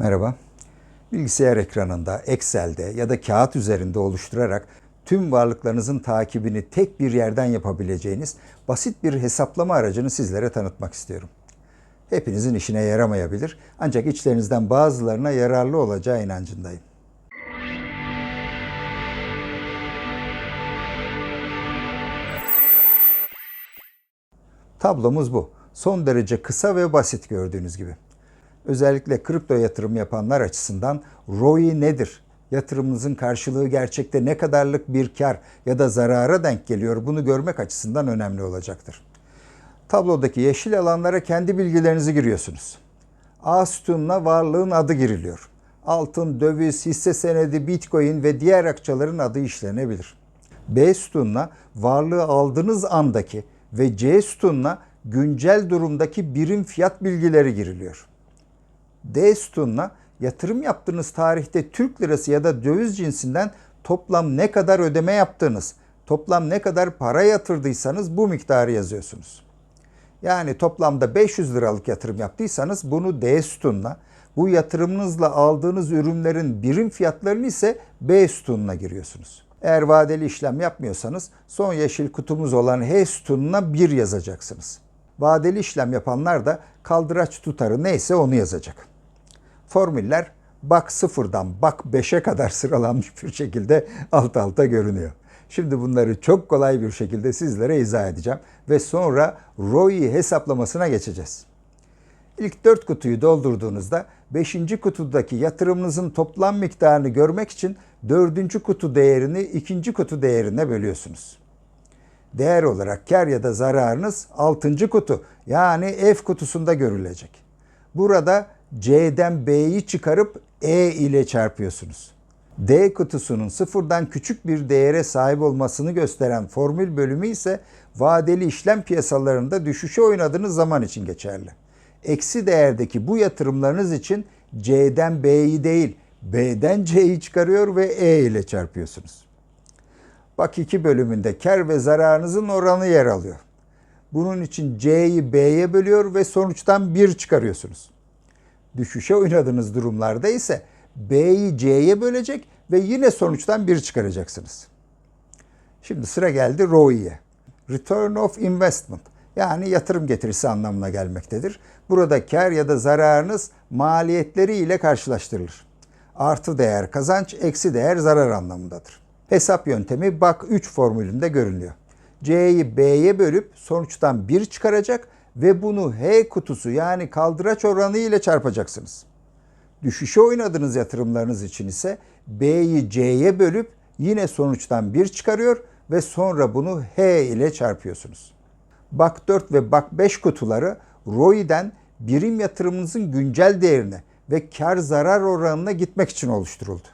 Merhaba. Bilgisayar ekranında, Excel'de ya da kağıt üzerinde oluşturarak tüm varlıklarınızın takibini tek bir yerden yapabileceğiniz basit bir hesaplama aracını sizlere tanıtmak istiyorum. Hepinizin işine yaramayabilir ancak içlerinizden bazılarına yararlı olacağı inancındayım. Tablomuz bu. Son derece kısa ve basit gördüğünüz gibi. Özellikle kripto yatırım yapanlar açısından ROI nedir? Yatırımınızın karşılığı gerçekte ne kadarlık bir kar ya da zarara denk geliyor bunu görmek açısından önemli olacaktır. Tablodaki yeşil alanlara kendi bilgilerinizi giriyorsunuz. A sütununa varlığın adı giriliyor. Altın, döviz, hisse senedi, bitcoin ve diğer akçaların adı işlenebilir. B sütununa varlığı aldığınız andaki ve C sütununa güncel durumdaki birim fiyat bilgileri giriliyor. D sütununa yatırım yaptığınız tarihte Türk lirası ya da döviz cinsinden toplam ne kadar ödeme yaptığınız, toplam ne kadar para yatırdıysanız bu miktarı yazıyorsunuz. Yani toplamda 500 liralık yatırım yaptıysanız bunu D sütununa, bu yatırımınızla aldığınız ürünlerin birim fiyatlarını ise B sütununa giriyorsunuz. Eğer vadeli işlem yapmıyorsanız son yeşil kutumuz olan H sütununa 1 yazacaksınız. Vadeli işlem yapanlar da kaldıraç tutarı neyse onu yazacak. Formüller bak sıfırdan bak 5'e kadar sıralanmış bir şekilde alt alta görünüyor. Şimdi bunları çok kolay bir şekilde sizlere izah edeceğim ve sonra ROI hesaplamasına geçeceğiz. İlk 4 kutuyu doldurduğunuzda 5. kutudaki yatırımınızın toplam miktarını görmek için 4. kutu değerini 2. kutu değerine bölüyorsunuz. Değer olarak kar ya da zararınız 6. kutu yani F kutusunda görülecek. Burada C'den B'yi çıkarıp E ile çarpıyorsunuz. D kutusunun sıfırdan küçük bir değere sahip olmasını gösteren formül bölümü ise vadeli işlem piyasalarında düşüşe oynadığınız zaman için geçerli. Eksi değerdeki bu yatırımlarınız için C'den B'yi değil B'den C'yi çıkarıyor ve E ile çarpıyorsunuz. Bak 2 bölümünde kar ve zararınızın oranı yer alıyor. Bunun için C'yi B'ye bölüyor ve sonuçtan 1 çıkarıyorsunuz. Düşüşe oynadığınız durumlarda ise B'yi C'ye bölecek ve yine sonuçtan 1 çıkaracaksınız. Şimdi sıra geldi ROI'ye. Return of Investment yani yatırım getirisi anlamına gelmektedir. Burada kar ya da zararınız maliyetleri ile karşılaştırılır. Artı değer kazanç, eksi değer zarar anlamındadır. Hesap yöntemi BAK 3 formülünde görünüyor. C'yi B'ye bölüp sonuçtan 1 çıkaracak ve bunu H kutusu yani kaldıraç oranı ile çarpacaksınız. Düşüşe oynadığınız yatırımlarınız için ise B'yi C'ye bölüp yine sonuçtan 1 çıkarıyor ve sonra bunu H ile çarpıyorsunuz. BAK 4 ve BAK 5 kutuları ROI'den birim yatırımınızın güncel değerine ve kar zarar oranına gitmek için oluşturuldu.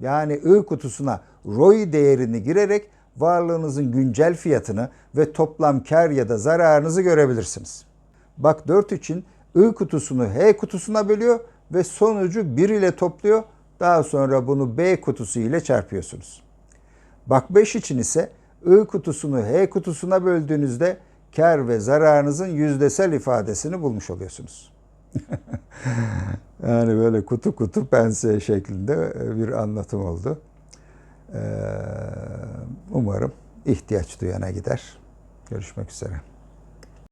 Yani I kutusuna ROI değerini girerek varlığınızın güncel fiyatını ve toplam kar ya da zararınızı görebilirsiniz. BAK 4 için I kutusunu H kutusuna bölüyor ve sonucu 1 ile topluyor. Daha sonra bunu B kutusu ile çarpıyorsunuz. BAK 5 için ise I kutusunu H kutusuna böldüğünüzde kar ve zararınızın yüzdesel ifadesini bulmuş oluyorsunuz. yani böyle kutu kutu pense şeklinde bir anlatım oldu. Umarım ihtiyaç duyana gider. Görüşmek üzere.